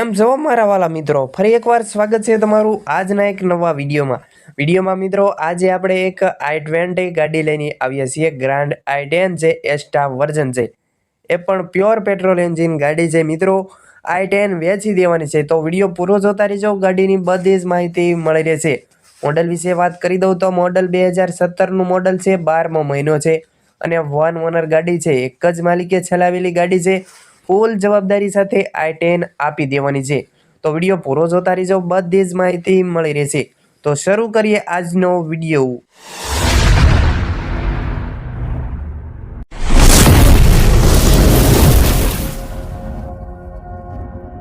એમ જો મારા વાલા મિત્રો. ફરી એકવાર સ્વાગત છે તમારું આજના એક નવા વિડીયોમાં. વિડીયોમાં મિત્રો, આજે આપણે એક આઈ ટ્વેન્ટી ગાડી લઈને આવીએ છીએ. ગ્રાન્ડ આઈ ટેન છે એસ્ટા વર્ઝન છે. એ પણ પ્યોર પેટ્રોલ એન્જિન ગાડી છે મિત્રો. આઈ ટેન વેચી દેવાની છે. તો વીડિયો પૂરો જોતા રહેજો. ગાડીની બધી જ માહિતી મળી રહેશે. મોડલ વિશે વાત કરી દઉં તો મોડલ બે હજાર સત્તરનું મોડલ છે. બારમો મહિનો છે. અને વન ઓનર ગાડી છે. એક જ માલિકે ચલાવેલી ગાડી છે. ફૂલ જવાબદારી સાથે આઈ ટેન આપી દેવાની છે. તો વીડિયો પૂરો જોતા રહેજો. બધી જ માહિતી મળી રહેશે. તો શરૂ કરીએ આજનો વીડિયો.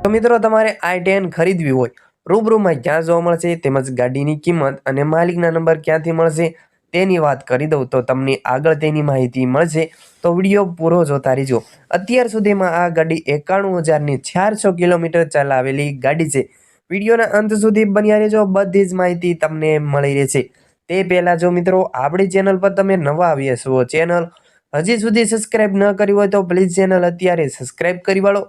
તો મિત્રો, તમારે આઈ ટેન ખરીદવી હોય, રૂબરૂમાં ક્યાં જોવા મળશે? તેમજ ગાડીની કિંમત અને માલિકના નંબર ક્યાંથી મળશે? તેની વાત કરી દઉં તો તમને આગળ તેની માહિતી મળશે. તો વીડિયો પૂરો જોતા રહેજો. અત્યાર સુધીમાં આ ગાડી એકાણું હજારની ચારસો કિલોમીટર ચલાવેલી ગાડી છે. વિડીયોના અંત સુધી બન્યા રહેજો. બધી જ માહિતી તમને મળી રહેશે. તે પહેલાં જો મિત્રો, આપણી ચેનલ પર તમે નવા આવ્યા છો, ચેનલ હજી સુધી સબસ્ક્રાઇબ ન કરી હોય તો પ્લીઝ ચેનલ અત્યારે સબસ્ક્રાઇબ કરી વાળો.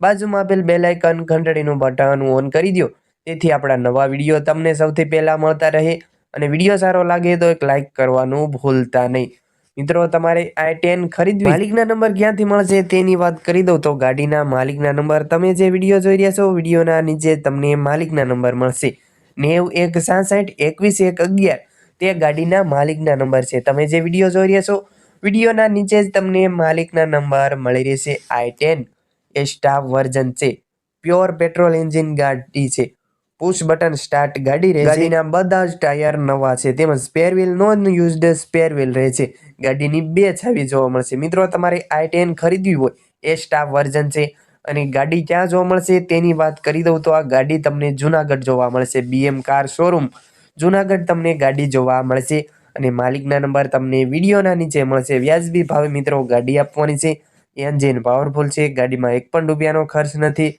બાજુમાં આપેલ બેલ આઇકન, ઘંટડીનું બટન ઓન કરી દો તેથી આપણા નવા વીડિયો તમને સૌથી પહેલાં મળતા રહે. અને વીડિયો સારો લાગે તો એક લાઇક કરવાનું ભૂલતા નહીં. મિત્રો, તમારે આઈ ટેન ખરીદવી. માલિકના નંબર ક્યાંથી મળશે તેની વાત કરી દઉં તો ગાડીના માલિકના નંબર તમે જે વીડિયો જોઈ રહ્યા છો વિડીયોના નીચે તમને માલિકના નંબર મળશે. નેવ એક સાસઠ, એકવીસ એક અગિયાર, તે ગાડીના માલિકના નંબર છે. તમે જે વીડિયો જોઈ રહ્યા છો વિડીયોના નીચે જ તમને માલિકના નંબર મળી રહેશે. આઈ ટેન એ સ્ટાફ વર્ઝન છે. પ્યોર પેટ્રોલ એન્જિન ગાડી છે. પુશ બટન સ્ટાર્ટ ગાડી રહે ગાડીના બધા જ ટાયર નવા છે. તેમજ spare wheel non used spare wheel રહે છે. ગાડીની બે છાવી જોવા મળશે. મિત્રો, તમારે આઈ ટેન ખરીદવી હોય એ સ્ટાફ વર્ઝન છે અને ગાડી ક્યાં જોવા મળશે તેની વાત કરી દઉં તો આ ગાડી તમને જુનાગઢ જોવા મળશે. બીએમ કાર શોરૂમ જુનાગઢ તમને ગાડી જોવા મળશે અને માલિકના નંબર તમને વિડીયોના નીચે મળશે. વ્યાજબી ભાવે મિત્રો ગાડી આપવાની છે. એન્જિન પાવરફુલ છે. ગાડીમાં એક પણ રૂપિયાનો ખર્ચ નથી.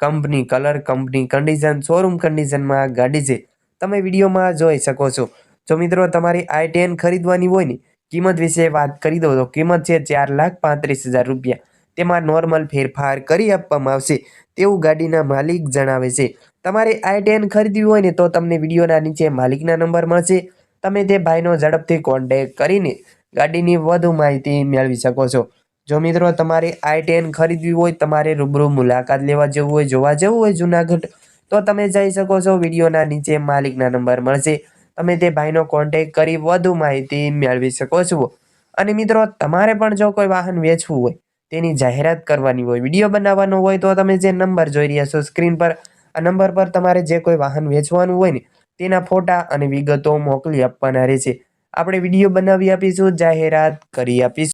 Company, colour company condition showroom કન્ડિશનમાં ગાડી છે. તમે વિડીયોમાં જોઈ શકો છો. જો મિત્રો તમારી આઈ ટેન ખરીદવાની હોય ને, કિંમત વિશે વાત કરી દઉં તો કિંમત છે ચાર લાખ પાંત્રીસ હજાર રૂપિયા. તેમાં નોર્મલ ફેરફાર કરી આપવામાં આવશે. તેવું ગાડીના માલિક જણાવે છે. તમારે આઈ ટેન ખરીદવી હોય ને, તો તમને વિડીયોના નીચે માલિકના નંબર મળશે. તમે તે ભાઈનો ઝડપથી કોન્ટેક કરીને ગાડીની વધુ માહિતી મેળવી શકો છો. જો મિત્રો તમારે આઈ ટેન ખરીદવી હોય, તમારે રૂબરૂ મુલાકાત લેવા જવું હોય, જોવા જવું હોય જુનાગઢ, તો તમે જઈ શકો છો. વિડીયોના નીચે માલિકના નંબર મળશે. તમે તે ભાઈનો કોન્ટેક કરી વધુ માહિતી મેળવી શકો છો. અને મિત્રો, તમારે પણ જો કોઈ વાહન વેચવું હોય, તેની જાહેરાત કરવાની હોય, વીડિયો બનાવવાનો હોય, તો તમે જે નંબર જોઈ રહ્યા છો સ્ક્રીન પર, આ નંબર પર તમારે જે કોઈ વાહન વેચવાનું હોય ને, તેના ફોટા અને વિગતો મોકલી આપવાના રહેશે. આપણે વીડિયો બનાવી આપીશું, જાહેરાત કરી આપીશું.